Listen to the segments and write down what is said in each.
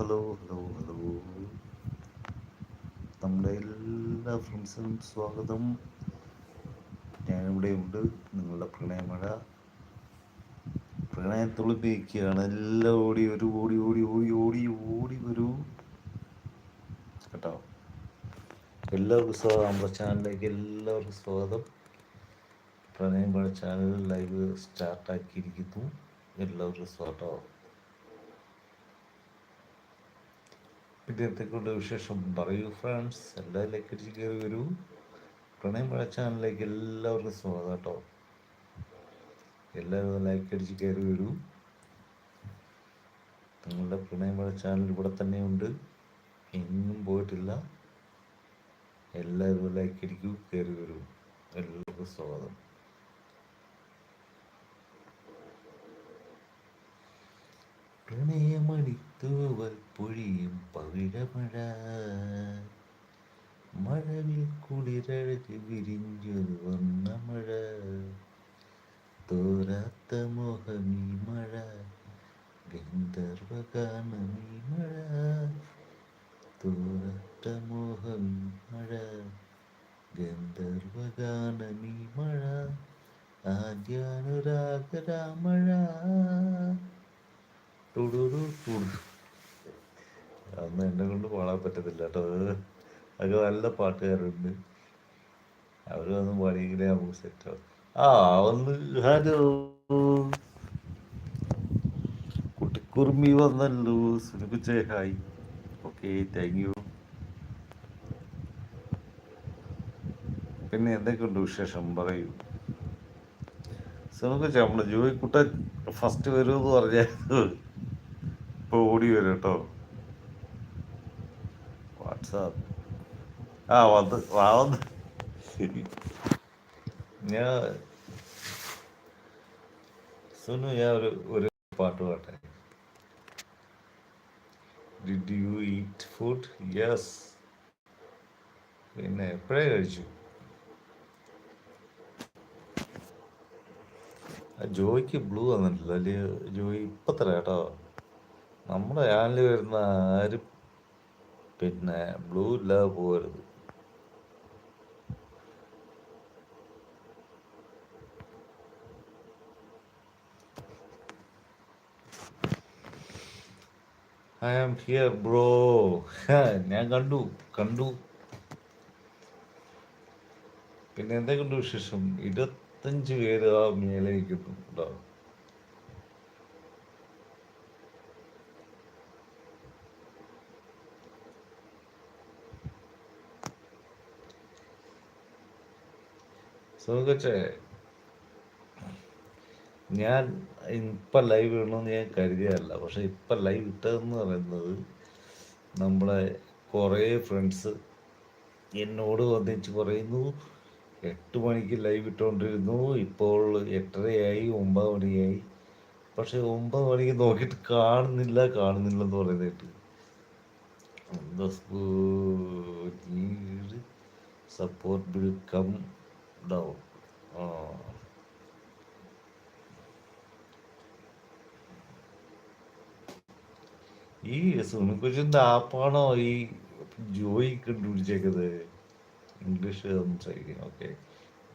Hello hello hello നമ്മുടെ എല്ലാ ഫ്രണ്ട്സിനും സ്വാഗതം. ഞാനിവിടെ ഉണ്ട് നിങ്ങളുടെ പ്രണയമഴ. പ്രണയം തുളിപ്പിക്കുകയാണ് എല്ലാം ഓടി ഒരു ഓടി ഓടി ഓടി ഓടി ഓടി വരൂ. കേട്ടോ? എല്ലാവർക്കും സ്വാഗതം. നമ്മുടെ ചാനലിലേക്ക് എല്ലാവർക്കും സ്വാഗതം. പ്രണയം ചാനൽ ലൈവ് സ്റ്റാർട്ടാക്കിയിരിക്കുന്നു എല്ലാവർക്കും സ്വാഗതം. എന്തൊക്കെയുണ്ട് വിശേഷം പറയൂ ഫ്രണ്ട്സ് എല്ലാ ലൈക്ക് അടിച്ച് കയറി വരൂ. പ്രണയം മഴ ചാനലിലേക്ക് എല്ലാവർക്കും സ്വാഗതം കേട്ടോ. എല്ലാവരും ലൈക്ക് അടിച്ച് കയറി വരൂ. നിങ്ങളുടെ പ്രണയം മഴ ചാനൽ ഇവിടെ തന്നെയുണ്ട്. എങ്ങും പോയിട്ടില്ല. എല്ലാവരും ലൈക്ക് അടിക്കൂ കയറി വരൂ. എല്ലാവർക്കും സ്വാഗതം. പ്രണയമടിത്തൂവൽ പൊഴിയും പവിഴമഴ. മഴവിൽ കുളിരഴക് വിരിഞ്ഞൊരു വന്ന മഴ തോരാത്ത മോഹമീ മഴ ഗന്ധർവഗാനമീ മഴ. തോരാത്ത മോഹമീ മഴ ഗന്ധർവഗാനമീ മഴ. ആദ്യാനുരാഗരാമഴ തുടു തുടു അന്ന് എന്നെ കൊണ്ട് പാടാൻ പറ്റത്തില്ല കേട്ടോ. അതൊക്കെ നല്ല പാട്ടുകാരുണ്ട്. അവർ വന്ന് പാടിയെങ്കിലേ നമുക്ക് സെറ്റാവും ആ വന്ന് ഹലോ കുട്ടിക്കുറുമി വന്നല്ലോ. സുനിപ്പിച്ചേ ഹായ്. ഓക്കെ താങ്ക് യു പിന്നെ എന്തൊക്കെയുണ്ട് വിശേഷം? പറയൂ. സുനിപ്പിച്ച നമ്മുടെ ജോയിക്കുട്ടൻ ഫസ്റ്റ് വരുമെന്ന് പറഞ്ഞായിരുന്നു. ഇപ്പോൾ ഓടി വരും കേട്ടോ. വാട്സാപ്പ്. ആ വന്ന് വാ വന്ന്. ഞാൻ സുനു ഞാൻ ഒരു ഒരു പാട്ട് പാട്ടെ. Did you eat food yes പിന്നെ എപ്പോഴേ കഴിച്ചു? ജോയിക്ക് ബ്ലൂ വന്നിട്ടില്ല. അല്ലേ ജോയി ഇപ്പത്ര തരാം കേട്ടോ. നമ്മുടെ ചാനലിൽ വരുന്ന ആരും പിന്നെ ബ്ലൂ ഇല്ലാതെ പോകരുത്. ഐ ആം ഹിയർ ബ്രോ ഞാൻ കണ്ടു കണ്ടു. പിന്നെ എന്തൊക്കെയുണ്ട് വിശേഷം? ഇരുപത്തഞ്ച് പേര് ആ മേലെ നിൽക്കുന്നു സുഖച്ചേ ഞാൻ ഇപ്പം ലൈവ് ഇടണമെന്ന് ഞാൻ കരുതിയല്ല പക്ഷെ ഇപ്പം ലൈവ് ഇട്ടതെന്ന് പറയുന്നത് നമ്മളെ കുറേ ഫ്രണ്ട്സ് എന്നോട് വന്നിച്ച് പറയുന്നു എട്ട് മണിക്ക് ലൈവ് ഇട്ടുകൊണ്ടിരുന്നു ഇപ്പോൾ എട്ടരയായി ഒമ്പത് മണിയായി. പക്ഷെ ഒമ്പത് മണിക്ക് നോക്കിയിട്ട് കാണുന്നില്ല കാണുന്നില്ല എന്ന് പറയുന്നിട്ട് സപ്പോർട്ട് വിൽ കം ഡൗൺ ആ ഈ സുനിക്കുച്ചിന്റെ ആപ്പാണോ ഈ ജോയി കണ്ടുപിടിച്ചേക്കുന്നത് ഇംഗ്ലീഷ് സംസാരിക്കുന്നു okay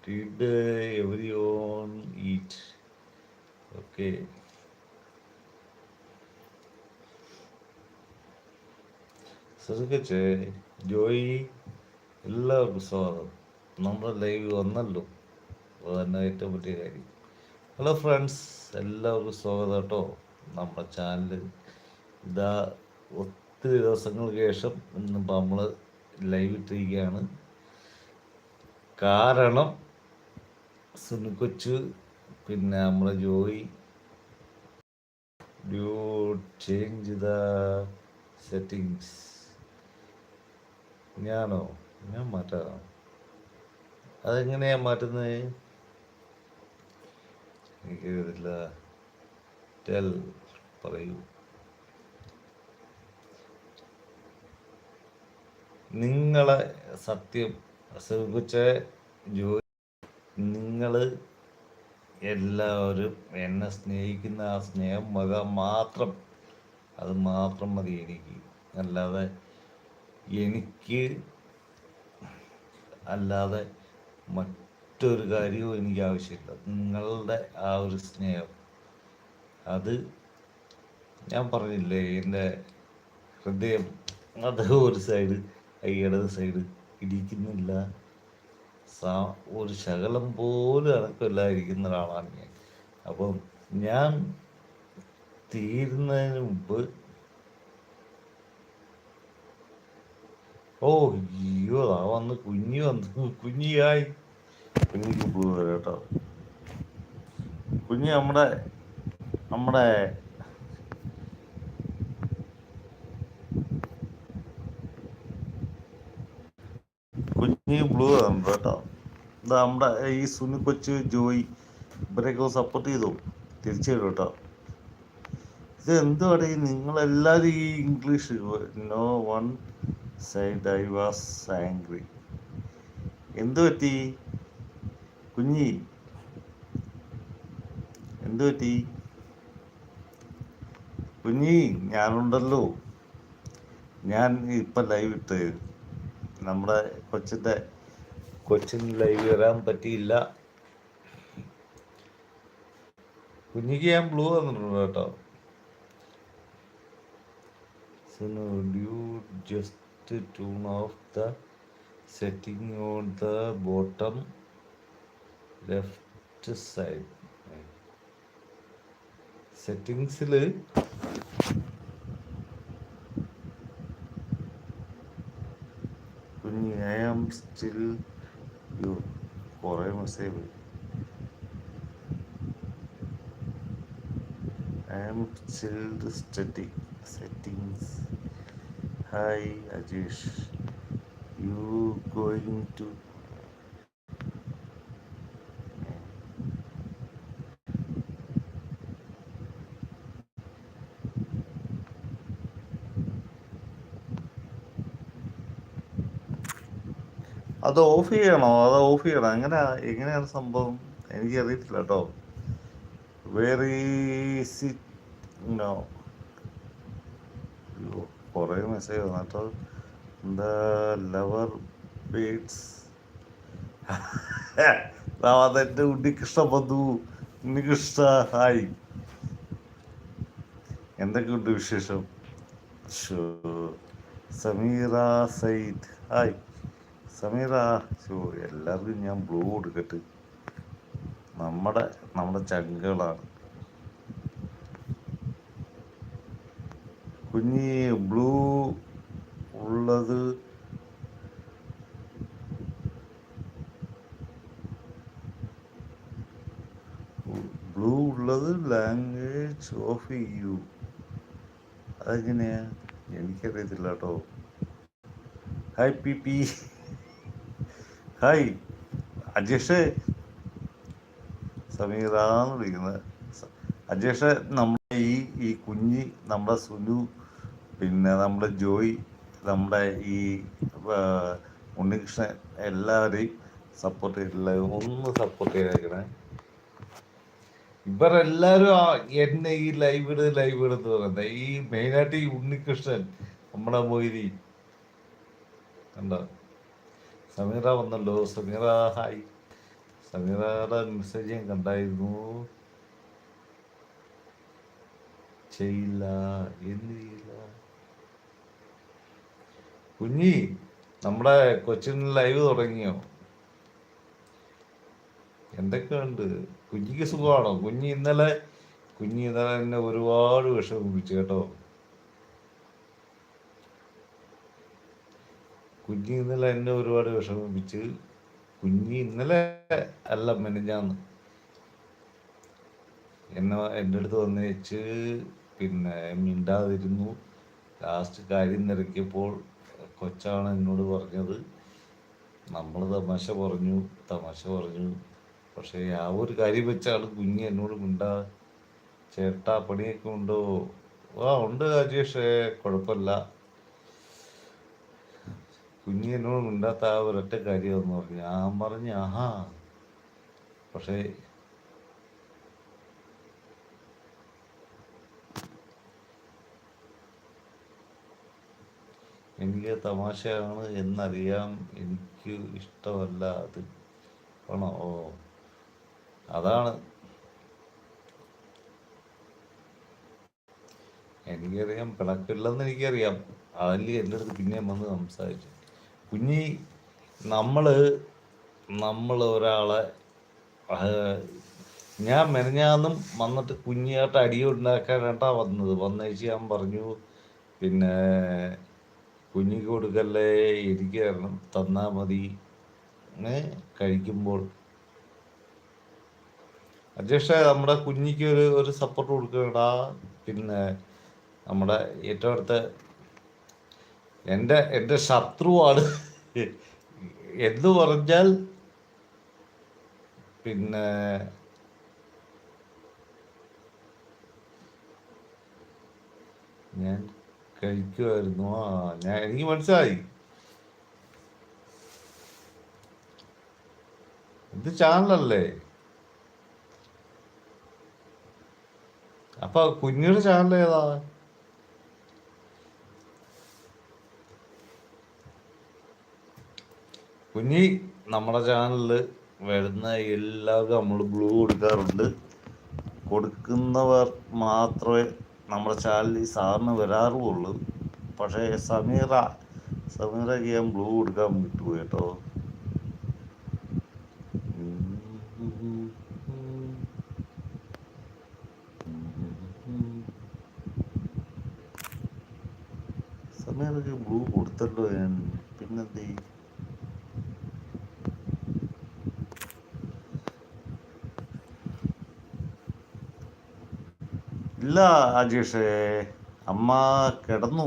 did everyone eat okay സുനിക്കച്ചേ Joy എല്ലാവർക്കും സ്വാഗതം. നമ്മുടെ ലൈവ് വന്നല്ലോ. അതന്നെ ഏറ്റവും വലിയ കാര്യം. ഹലോ ഫ്രണ്ട്സ് എല്ലാവർക്കും സ്വാഗതം കേട്ടോ. നമ്മുടെ ചാനൽ ഇതാ ഒത്തിരി ദിവസങ്ങൾക്ക് ശേഷം ഇന്നിപ്പോൾ നമ്മൾ ലൈവ് ഇട്ടിരിക്കുകയാണ്. കാരണം സുനിക്കൊച്ചു പിന്നെ നമ്മളെ Joy. Do change the settings. ഞാനോ? ഞാൻ മാറ്റാം അതെങ്ങനെയാ മാറ്റുന്നത് എനിക്കറിയത്തില്ല ടെൽ പറയൂ. നിങ്ങളെ സത്യം സുഖിച്ച ജോലി നിങ്ങൾ എല്ലാവരും എന്നെ സ്നേഹിക്കുന്ന ആ സ്നേഹം മക മാത്രം അത് മാത്രം മതി എനിക്ക്. അല്ലാതെ എനിക്ക് അല്ലാതെ മറ്റൊരു കാര്യവും എനിക്ക് ആവശ്യമില്ല നിങ്ങളുടെ ആ ഒരു സ്നേഹം. അത് ഞാൻ പറഞ്ഞില്ലേ എന്റെ ഹൃദയം അത് ഒരു സൈഡ് ഇടത് സൈഡ് ഇടിക്കുന്നില്ല സാ ഒരു ശകലം പോലും അനക്കമില്ലാതിരിക്കുന്ന ഒരാളാണ് ഞാൻ. അപ്പം ഞാൻ തീരുന്നതിന് മുമ്പ് ഓ അയ്യോ ആ വന്ന് കുഞ്ഞി വന്നു കുഞ്ഞിയായി കുഞ്ഞിക്ക് പൂ കേട്ടോ. കുഞ്ഞി നമ്മുടെ നമ്മുടെ കുഞ്ഞി ബ്ലൂ ആണ് കേട്ടോ. എന്താ നമ്മുടെ ഈ സുനി കൊച്ചു ജോയി ഇവരെയൊക്കെ സപ്പോർട്ട് ചെയ്തു. തിരിച്ചു തരും കേട്ടോ. ഇത് എന്തുവാടേ നിങ്ങളെല്ലാവരും ഈ English no one side I was angry എന്തു പറ്റി? കുഞ്ഞി. എന്തു പറ്റി? കുഞ്ഞി ഞാനുണ്ടല്ലോ. ഞാൻ ഇപ്പം ലൈവ് ഇട്ട് നമ്മുടെ കൊച്ചിന്റെ കൊച്ചിന് ലൈവ് വരാൻ പറ്റിയില്ല. കുഞ്ഞിക്ക് ഞാൻ ബ്ലൂ തന്നിട്ടുണ്ട് കേട്ടോ. Do just just turn off the setting on the bottom left side. സെറ്റിങ്സിൽ കുഞ്ഞി ഐ ആം സ്റ്റിൽ യു കുറേ message I am still study settings. Hi Ajesh, you going to അത് ഓഫ് ചെയ്യണോ? അത് ഓഫ് ചെയ്യണോ? എങ്ങനെ? എങ്ങനെയാണ് സംഭവം? എനിക്ക് അറിയത്തില്ല കേട്ടോ സി നോ അയ്യോ കുറേ മെസ്സേജ് വന്നിട്ടോ എന്താ ലവർ ബീഡ്സ് അതെന്റെ ഉണ്ണികൃഷ്ണ ബന്ധു ഉണ്ണികൃഷ്ണ ഹായ് എന്തൊക്കെയുണ്ട് വിശേഷം? സമീറ സയ്യിദ്. ഹായ്. സമീറ ഷോ എല്ലാവർക്കും ഞാൻ ബ്ലൂ കൊടുക്കട്ടെ നമ്മുടെ നമ്മുടെ ചങ്കുകളാണ്. കുഞ്ഞി ബ്ലൂ ഉള്ളത് ബ്ലൂ ഉള്ളത് ലാംഗ്വേജ് ഓഫ് യു. അതെങ്ങനെയാ? എനിക്കറിയത്തില്ല കേട്ടോ hi P P. Hi Ajesh. സമീറാന്ന് വിളിക്കുന്നത്. അജേഷ് നമ്മുടെ ഈ ഈ കുഞ്ഞി നമ്മുടെ സുനു പിന്നെ നമ്മുടെ ജോയ് നമ്മുടെ ഈ ഉണ്ണികൃഷ്ണൻ എല്ലാവരെയും സപ്പോർട്ട് ചെയ്തിട്ടില്ല ഒന്ന് സപ്പോർട്ട് ചെയ്തേക്കണേ. ഇവരെല്ലാരും എന്നെ ഈ ലൈവ് ഇട് ലൈവ് ഇടുന്ന് പറയുന്നത്. ഈ മെയിനായിട്ട് ഈ ഉണ്ണികൃഷ്ണൻ നമ്മുടെ മൊയ്തി കണ്ടോ? സമീറ വന്നല്ലോ. സമീറ ഹായ്. സമീറയുടെ മെസ്സേജ് ഞാൻ കണ്ടായിരുന്നു. ചെയ്യില്ല എന്ത് ചെയ്യില്ല കുഞ്ഞി നമ്മുടെ കൊച്ചിൻ ലൈവ് തുടങ്ങിയോ? എന്തൊക്കെയുണ്ട്? കുഞ്ഞിക്ക് സുഖമാണോ? കുഞ്ഞി ഇന്നലെ കുഞ്ഞി ഇന്നലെ എന്നെ ഒരുപാട് വിഷമിപ്പിച്ചു കേട്ടോ. കുഞ്ഞി ഇന്നലെ എന്നെ ഒരുപാട് വിഷമിപ്പിച്ച് കുഞ്ഞി ഇന്നലെ അല്ല മെനഞ്ഞാന്ന്. എന്നെ എന്റെ അടുത്ത് വന്ന് വെച്ച് പിന്നെ മിണ്ടാതിരുന്നു. ലാസ്റ്റ് കാര്യം നിരക്കിയപ്പോൾ കൊച്ചാണ് എന്നോട് പറഞ്ഞത്. നമ്മൾ തമാശ പറഞ്ഞു തമാശ പറഞ്ഞു. പക്ഷേ ആ ഒരു കാര്യം വെച്ചാണ് കുഞ്ഞ് എന്നോട് മിണ്ടാ ചേട്ടാ പണിയൊക്കെ ഉണ്ടോ? ആ ഉണ്ട് രാജേഷേ കുഴപ്പമില്ല. കുഞ്ഞ് എന്നോട് മിണ്ടാത്ത ആ ഒരൊറ്റ കാര്യമെന്ന് പറഞ്ഞു. ഞാൻ പറഞ്ഞു ആഹാ. പക്ഷേ എനിക്ക് തമാശയാണ് എന്നറിയാം. എനിക്ക് ഇഷ്ടമല്ല അത്. ആണോ? ഓ. അതാണ്. എനിക്കറിയാം. പിണക്കില്ലെന്ന് എനിക്കറിയാം. അതല്ലേ എന്റെ അടുത്ത് പിന്നെ വന്ന് സംസാരിച്ചു കുഞ്ഞി നമ്മൾ നമ്മൾ ഒരാളെ ഞാൻ മെനഞ്ഞാന്നും വന്നിട്ട് കുഞ്ഞിയായിട്ട് അടി ഉണ്ടാക്കാനായിട്ടാ വന്നത്. വന്നേച്ച് ഞാൻ പറഞ്ഞു പിന്നെ കുഞ്ഞിക്ക് കൊടുക്കല്ലേ എനിക്ക് തരണം മതി. കഴിക്കുമ്പോൾ. അധ്യക്ഷ നമ്മുടെ കുഞ്ഞിക്ക് ഒരു ഒരു സപ്പോർട്ട് കൊടുക്കണടാ പിന്നെ നമ്മുടെ ഏറ്റവും അടുത്ത എന്റെ എന്റെ ശത്രുവാണ്. എന്ന് പറഞ്ഞാൽ പിന്നെ ഞാൻ കഴിക്കുമായിരുന്നു ആ ഞാൻ എനിക്ക് മനസ്സിലായി. ഇത് ചാനലല്ലേ? അപ്പൊ കുഞ്ഞിയുടെ ചാനൽ ഏതാ? കുഞ്ഞി നമ്മുടെ ചാനലിൽ വരുന്ന എല്ലാവർക്കും നമ്മൾ ബ്ലൂ കൊടുക്കാറുണ്ട്. കൊടുക്കുന്നവർ മാത്രമേ നമ്മുടെ ചാനലിൽ സാറിന് വരാറുള്ളൂ. പക്ഷേ സമീറ സമീറയ്ക്ക് ഞാൻ ബ്ലൂ കൊടുക്കാൻ വിട്ടു കേട്ടോ. സമീറയ്ക്ക് ബ്ലൂ കൊടുത്തല്ലോ ഞാൻ. പിന്നെന്തേ? ഇല്ല അജീഷേ അമ്മ കിടന്നു.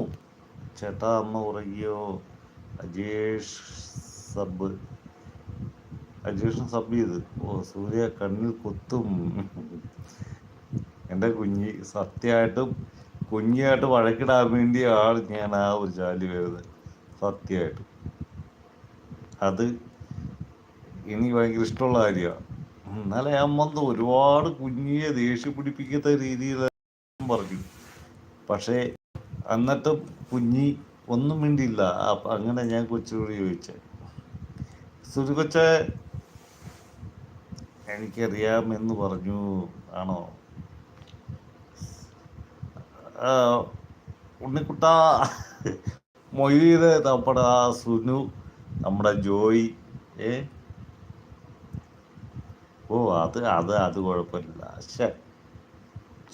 ചേട്ടാ അമ്മ ഉറങ്ങിയോ? അജേഷ് സബ് അജേഷ് സബ് ചെയ്ത്. ഓ സൂര്യ കണ്ണിൽ കൊത്തും. എന്റെ കുഞ്ഞി സത്യമായിട്ടും കുഞ്ഞായിട്ട് വഴക്കിടാൻ വേണ്ടിയാണ് ഞാൻ ആ ഒരു ജാലി വരുന്നത്. സത്യമായിട്ട്. അത് ഇനി ഭയങ്കര ഇഷ്ടമുള്ള കാര്യമാണ്. എന്നാലേ അമ്മ ഒരുപാട് കുഞ്ഞിയെ ദേഷ്യം പിടിപ്പിക്കുന്ന രീതിയിൽ പറഞ്ഞു. പക്ഷേ അന്നത്തെ കുഞ്ഞി ഒന്നും മിണ്ടിയില്ല. അങ്ങനെ ഞാൻ കൊച്ചിനോട് ചോദിച്ചത് സുരു കൊച്ച എനിക്കറിയാമെന്ന് പറഞ്ഞു. ആണോ? ഉണ്ണിക്കുട്ട മൊയ്ത് നമ്മുടെ ആ സുനു നമ്മുടെ ജോയി ഏ? ഓ അത് അത് അത് കുഴപ്പമില്ല. പക്ഷേ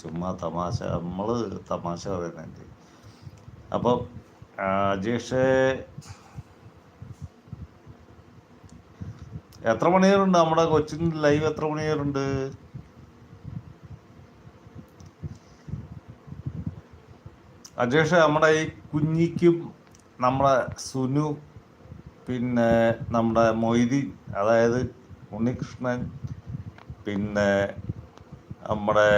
ചുമ്മാ തമാശ നമ്മൾ തമാശ പറയുന്നുണ്ട് അപ്പം അജേഷ് എത്ര മണിയേറുണ്ട് നമ്മുടെ കൊച്ചിൻ ലൈവ് എത്ര മണിയേറുണ്ട് അജേഷ് നമ്മുടെ ഈ കുഞ്ഞിക്കും നമ്മുടെ സുനു പിന്നെ നമ്മുടെ മൊയ്തീൻ അതായത് ഉണ്ണികൃഷ്ണൻ പിന്നെ നമ്മുടെ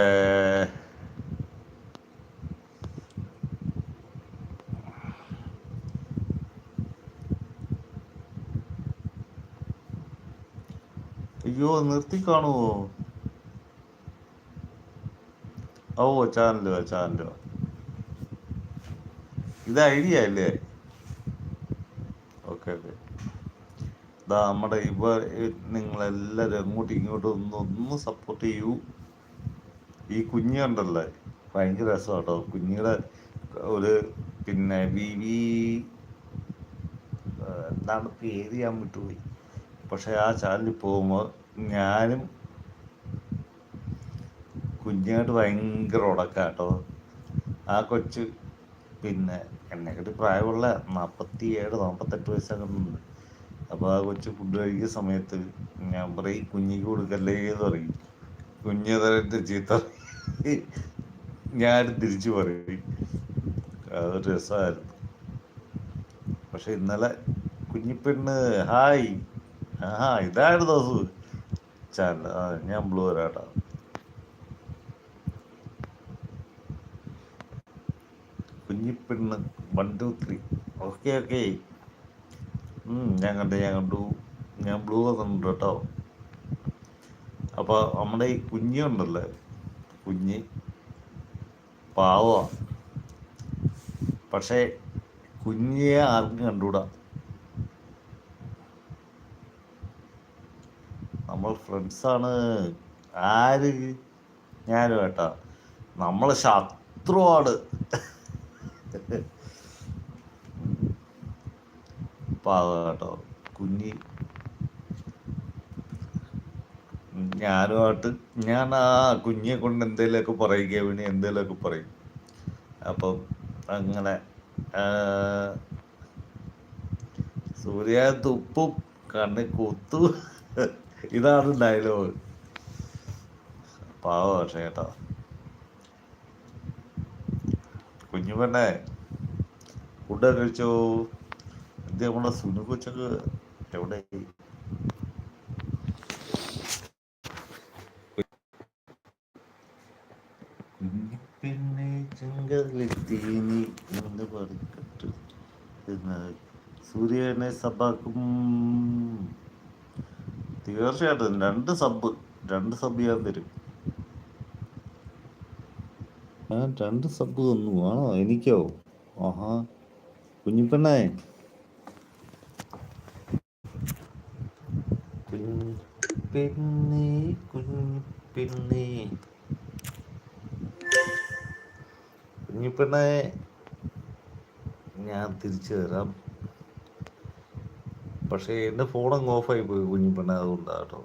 അയ്യോ നിർത്തി കാണുമോ ഓ ചാനലോ ചാനലോ ഇത് ഐഡിയ അല്ലേ? Okay okay. ഇതാ നമ്മുടെ ഇവ നിങ്ങളെല്ലാവരും അങ്ങോട്ടും ഇങ്ങോട്ടും ഒന്ന് ഒന്ന് സപ്പോർട്ട് ചെയ്യൂ. ഈ കുഞ്ഞുണ്ടല്ലേ ഭയങ്കര രസമാണ് കേട്ടോ കുഞ്ഞുടെ ഒരു പിന്നെ വി വി എന്താണ് പേര് ഞാൻ വിട്ടുപോയി. പക്ഷെ ആ ചാനലിൽ പോകുമ്പോൾ ഞാനും കുഞ്ഞായിട്ട് ഭയങ്കര ഉടക്കാം കേട്ടോ ആ കൊച്ച് പിന്നെ എന്നെക്കാട്ടി പ്രായമുള്ള നാൽപ്പത്തി ഏഴ് നാൽപ്പത്തെട്ട് വയസ്സൊക്കെ അപ്പോൾ ആ കൊച്ച് ഫുഡ് കഴിക്കുന്ന സമയത്ത് ഞാൻ പറയും കുഞ്ഞിക്ക് കൊടുക്കല്ലേ എന്ന് പറയും തരത്തെ ചീത്ത ഞാൻ തിരിച്ചു പറയും. അതൊരു രസമായിരുന്നു. പക്ഷെ ഇന്നലെ കുഞ്ഞിപ്പെണ്ണ് ഹായ്. ആ ഇതായിരുന്നു അസു ചാനൽ ആ ഞാൻ ബ്ലൂ വരാട്ടാ. കുഞ്ഞിപ്പെണ്ണ് one two three okay okay. ഞാൻ കണ്ടു ഞാൻ കണ്ടു. ഞാൻ ബ്ലൂ വന്നിട്ടുണ്ട് കേട്ടോ. അപ്പോൾ നമ്മുടെ ഈ കുഞ്ഞുണ്ടല്ലേ? കുഞ്ഞ്. പാവമാണ് പക്ഷേ കുഞ്ഞിയെ ആർക്കും കണ്ടുകൂടാ. നമ്മൾ ഫ്രണ്ട്സാണ് ആര്? ഞാനും ഏട്ടാ? നമ്മൾ ശത്രുവാണ്. പാവ കേട്ടോ. കുഞ്ഞി ഞാനുമായിട്ട് ഞാൻ ആ കുഞ്ഞിയെ കൊണ്ട് എന്തെങ്കിലുമൊക്കെ പറയും വേണ്ടി എന്തെങ്കിലുമൊക്കെ പറയും. അപ്പം അങ്ങനെ സൂര്യ തുപ്പും കണ്ണി കുത്തു. ഇതാണ് ഡയലോഗ്. പാവ പക്ഷേ കേട്ടോ. കുഞ്ഞു പെണ്ണെ ഫുഡ് കഴിച്ചോ? എന്ത് നമ്മളെ സുനു കൊച്ചൊക്കെ എവിടെ കുഞ്ഞിപ്പെണ്ണെ ചെങ്കലെത്തി നീ എന്ന് പറഞ്ഞിട്ട് സൂര്യനെ സബാക്കും. തീർച്ചയായിട്ടും രണ്ട് സബ് രണ്ട് സബ് ഞാൻ തരും. ഞാൻ രണ്ട് സബ് തന്നു. ആണോ? എനിക്കോ? ആഹാ. കുഞ്ഞിപ്പെണ്ണേ. കുഞ്ഞിപ്പെണ്ണേ കുഞ്ഞിപ്പെണ്ണേ. കുഞ്ഞിപ്പെണ്ണെ ഞാൻ തിരിച്ചു തരാം പക്ഷേ എന്റെ ഫോൺ അങ്ങ് ഓഫായി പോയി കുഞ്ഞിപ്പെണ്ണ അതുകൊണ്ടാണ്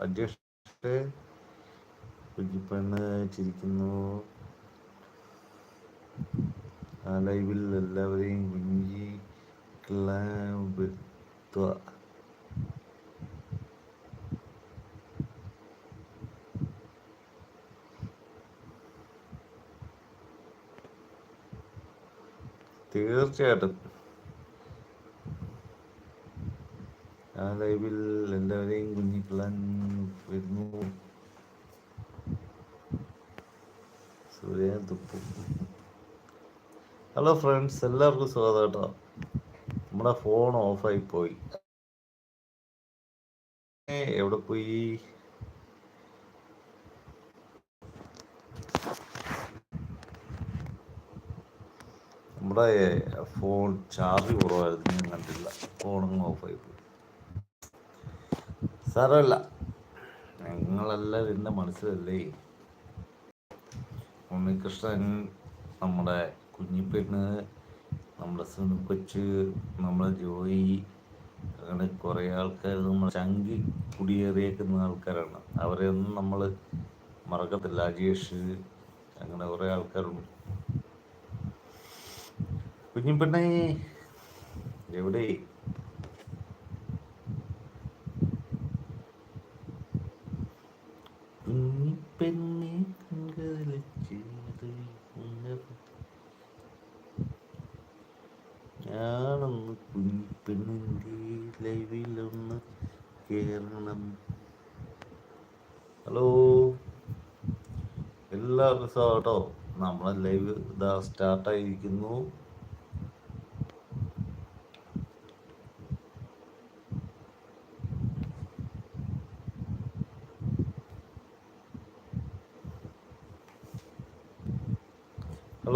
അഡ്ജസ്റ്റ് കുഞ്ഞിപ്പെണ്ണ് ചിരിക്കുന്നു. ആ ലൈവിൽ എല്ലാവരെയും കുഞ്ഞി തീർച്ചയായിട്ടും. ആ ലൈവിൽ എല്ലാവരെയും കുഞ്ഞിക്കളാൻ വരുന്നു. സൂര്യ തുപ്പു. ഹലോ ഫ്രണ്ട്സ് എല്ലാവർക്കും സ്വാഗതം കേട്ടോ. നമ്മുടെ ഫോൺ ഓഫായി പോയി. എവിടെ പോയി? നമ്മുടെ ഫോൺ ചാർജ് കുറവായിരുന്നു. ഞാൻ കണ്ടില്ല ഫോണങ്ങ് ഓഫായി പോയി. സാരമല്ല. നിങ്ങളെല്ലാം എന്റെ മനസ്സിലല്ലേ? ഉണ്ണികൃഷ്ണൻ നമ്മുടെ കുഞ്ഞിപ്പെണ്ണ് നമ്മുടെ സുനിപ്പച്ച് നമ്മുടെ ജോയി അങ്ങനെ കുറേ ആൾക്കാർ നമ്മൾ ചങ്കി കുടിയേറിയേക്കുന്ന ആൾക്കാരാണ്. അവരെയൊന്നും നമ്മൾ മറക്കത്തില്ല. അജേഷ് അങ്ങനെ കുറേ ആൾക്കാരുണ്ട്. കുഞ്ഞിപ്പെണ്ണേ എവിടെ? ഹലോ? എല്ലാവർക്കും സ്വാഗതം. നമ്മളെ ലൈവ് ഇതാ സ്റ്റാർട്ടായിരിക്കുന്നു.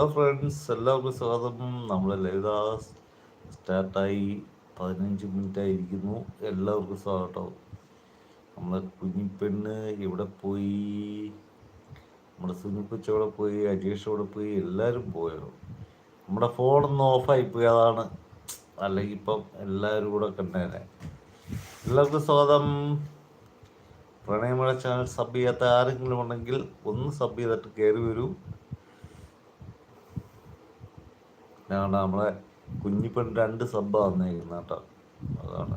ഹലോ ഫ്രണ്ട്സ് എല്ലാവർക്കും സ്വാഗതം. നമ്മളെ ലളിത സ്റ്റാർട്ടായി പതിനഞ്ച് മിനിറ്റ് ആയിരിക്കുന്നു എല്ലാവർക്കും സ്വാഗതം. നമ്മളെ കുഞ്ഞിപ്പെണ്ണ് ഇവിടെ പോയി നമ്മുടെ സുനിപ്പച്ചവിടെ പോയി അജേഷ് അവിടെ പോയി എല്ലാവരും പോയോ? നമ്മുടെ ഫോണൊന്ന് ഓഫായി പോയി. അതാണ്. അല്ലെങ്കിൽ ഇപ്പം എല്ലാവരും കൂടെ കണ്ടേനെ. എല്ലാവർക്കും സ്വാഗതം. പ്രണയമഴ ചാനൽ സബ് ചെയ്യാത്ത ആരെങ്കിലും ഉണ്ടെങ്കിൽ ഒന്ന് സബ് ചെയ്തിട്ട് കയറി വരൂ. ഞങ്ങളുടെ നമ്മളെ കുഞ്ഞിപ്പൻ രണ്ട് സബ് വന്നേക്കുന്ന കേട്ടോ. അതാണ്.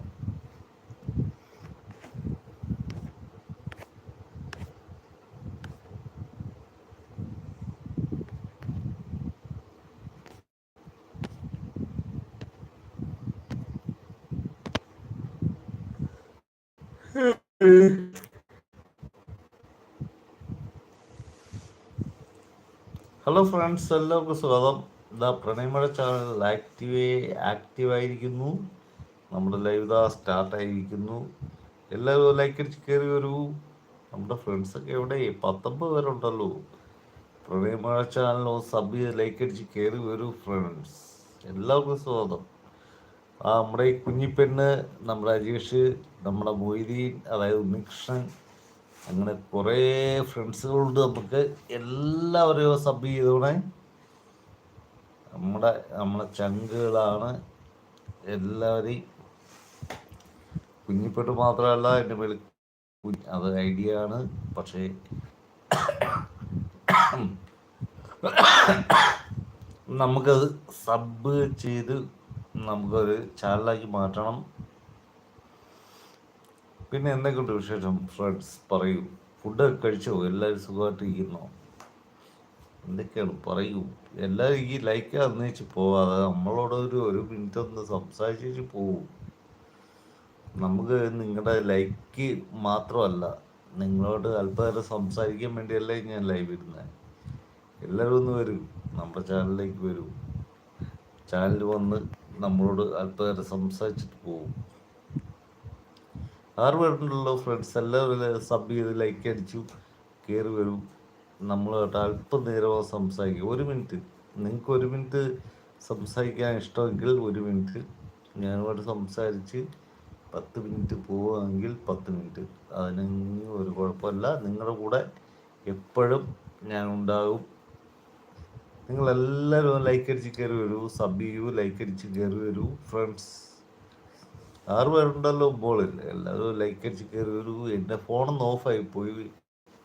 ഹലോ ഫ്രണ്ട്സ് എല്ലാവർക്കും സ്വാഗതം. ഇതാ പ്രണയമഴ ചാനൽ ആക്റ്റീവ് ആക്റ്റീവായിരിക്കുന്നു നമ്മുടെ ലൈവ് ഇതാ സ്റ്റാർട്ടായിരിക്കുന്നു എല്ലാവരും ലൈക്ക് അടിച്ച് കയറി വരൂ. നമ്മുടെ ഫ്രണ്ട്സൊക്കെ എവിടെ? പത്തൊമ്പത് പേരുണ്ടല്ലോ. പ്രണയമഴ ചാനലോ സബ് ചെയ്ത് ലൈക്ക് അടിച്ച് കയറി വരൂ ഫ്രണ്ട്സ് എല്ലാവർക്കും സ്വാഗതം. ആ നമ്മുടെ ഈ കുഞ്ഞിപ്പെണ്ണ് നമ്മുടെ അജീഷ് നമ്മുടെ മൊയ്തീൻ അതായത് ഉണ്ണികൃഷ്ണൻ അങ്ങനെ കുറേ ഫ്രണ്ട്സുകളുണ്ട് നമുക്ക്. എല്ലാവരെയും സബ് ചെയ്തോണേ. നമ്മുടെ നമ്മളെ ചങ്കുകളാണ് എല്ലാവരെയും കുഞ്ഞിപ്പെട്ട് മാത്രമല്ല എന്റെ മേൽ അത് ഐഡിയ ആണ് പക്ഷേ നമുക്കത് സബ് ചെയ്ത് നമുക്കൊരു ചാനലാക്കി മാറ്റണം. പിന്നെ എന്തൊക്കെയുണ്ട് വിശേഷം? ഫ്രണ്ട്സ് പറയൂ. ഫുഡ് കഴിച്ചോ? എല്ലാവരും സുഖമായിട്ടിരിക്കുന്നോ? എന്തൊക്കെയാണ്? പറയൂ. എല്ലാവരും ഈ ലൈക്ക് അന്നേച്ച് പോവാതെ നമ്മളോട് ഒരു ഒരു മിനിറ്റ് ഒന്ന് സംസാരിച്ചു പോവും. നമുക്ക് നിങ്ങളുടെ ലൈക്ക് മാത്രമല്ല നിങ്ങളോട് അല്പനേരം സംസാരിക്കാൻ വേണ്ടിയല്ലേ ഞാൻ ലൈവ് ഇരുന്നത് എല്ലാവരും ഒന്ന് വരും. നമ്മുടെ ചാനലിലേക്ക് വരും. ചാനൽ വന്ന് നമ്മളോട് അല്പനേരം സംസാരിച്ചിട്ട് പോവും. ആറ് പേരുണ്ടല്ലോ ഫ്രണ്ട്സ് എല്ലാവരും സബ് ചെയ്ത് ലൈക്ക് അടിച്ചു കയറി വരൂ. നമ്മളായിട്ട് അല്പം നേരം സംസാരിക്കും. ഒരു മിനിറ്റ്. നിങ്ങൾക്ക് ഒരു മിനിറ്റ് സംസാരിക്കാൻ ഇഷ്ടമെങ്കിൽ ഒരു മിനിറ്റ്. ഞാനിവിടെ സംസാരിച്ച് പത്ത് മിനിറ്റ് പോവുകയാണെങ്കിൽ പത്ത് മിനിറ്റ്. അതിന് ഒരു കുഴപ്പമില്ല. നിങ്ങളുടെ കൂടെ എപ്പോഴും ഞാൻ ഉണ്ടാകും നിങ്ങളെല്ലാവരും ലൈക്ക് അടിച്ച് കയറി വരൂ. സബ് ചെയ്യൂ ലൈക്ക് അടിച്ച് കയറി വരൂ. ഫ്രണ്ട്സ് ആറ് പേരുണ്ടല്ലോ ബോളില്ല എല്ലാവരും ലൈക്ക് അടിച്ച് കയറി വരൂ. എന്റെ ഫോണൊന്ന് ഓഫായി പോയി.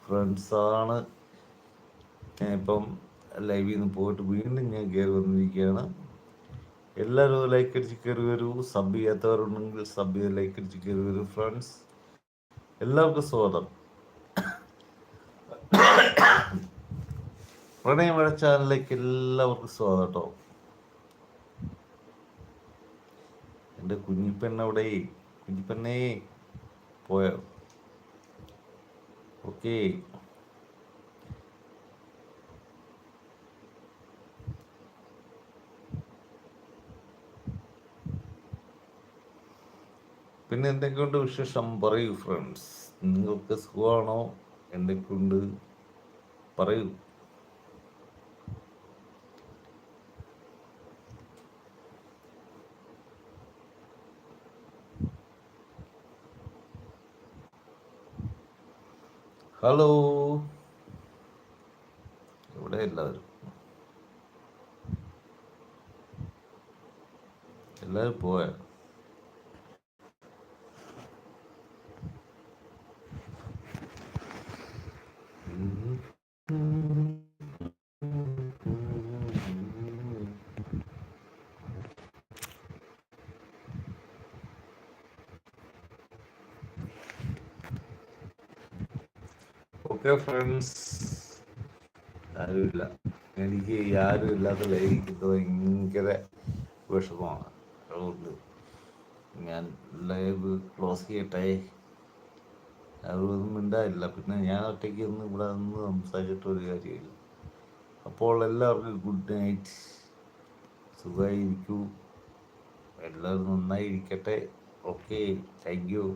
ഫ്രണ്ട്സാണ് ഞാൻ ഇപ്പം ലൈവിൽ നിന്ന് പോയിട്ട് വീണ്ടും ഞാൻ കയറി വന്നിരിക്കുകയാണ്. എല്ലാവരും ലൈക്ക് അടിച്ച് കയറി വരൂ. സബ് ചെയ്യാത്തവരുണ്ടെങ്കിൽ സബ് ചെയ്ത് ലൈക്ക് അടിച്ച് കയറി വരൂ ഫ്രണ്ട്സ് എല്ലാവർക്കും സ്വാഗതം. പ്രണയമഴ ചാനലിലേക്ക് എല്ലാവർക്കും സ്വാഗതം കേട്ടോ. എന്റെ കുഞ്ഞിപ്പെണ്ണവിടെ കുഞ്ഞിപ്പെണ്ണേ പോയോ? ഓക്കേ പിന്നെ എന്തൊക്കെയുണ്ട് വിശേഷം? പറയൂ ഫ്രണ്ട്സ് നിങ്ങൾക്ക് സുഖമാണോ? എന്തൊക്കെയുണ്ട്? പറയൂ. ഹലോ ഇവിടെ എല്ലാവരും എല്ലാവരും പോയ ഓക്കെ ഫ്രണ്ട്സ് ആരുമില്ല. എനിക്ക് ആരും ഇല്ലാത്ത ലൈവിക്കുന്നത് ഭയങ്കര വിഷമമാണ്. അതുകൊണ്ട് ഞാൻ ലൈവ് ക്ലോസ് ചെയ്യട്ടെ. അതൊന്നും മിണ്ടായില്ല പിന്നെ ഞാൻ ഒറ്റയ്ക്ക് ഒന്ന് ഇവിടെ നിന്ന് സംസാരിച്ചിട്ട് ഒരു കാര്യമില്ല. അപ്പോൾ എല്ലാവർക്കും ഗുഡ് നൈറ്റ് സുഖമായിരിക്കൂ. എല്ലാവരും നന്നായിരിക്കട്ടെ. Okay thank U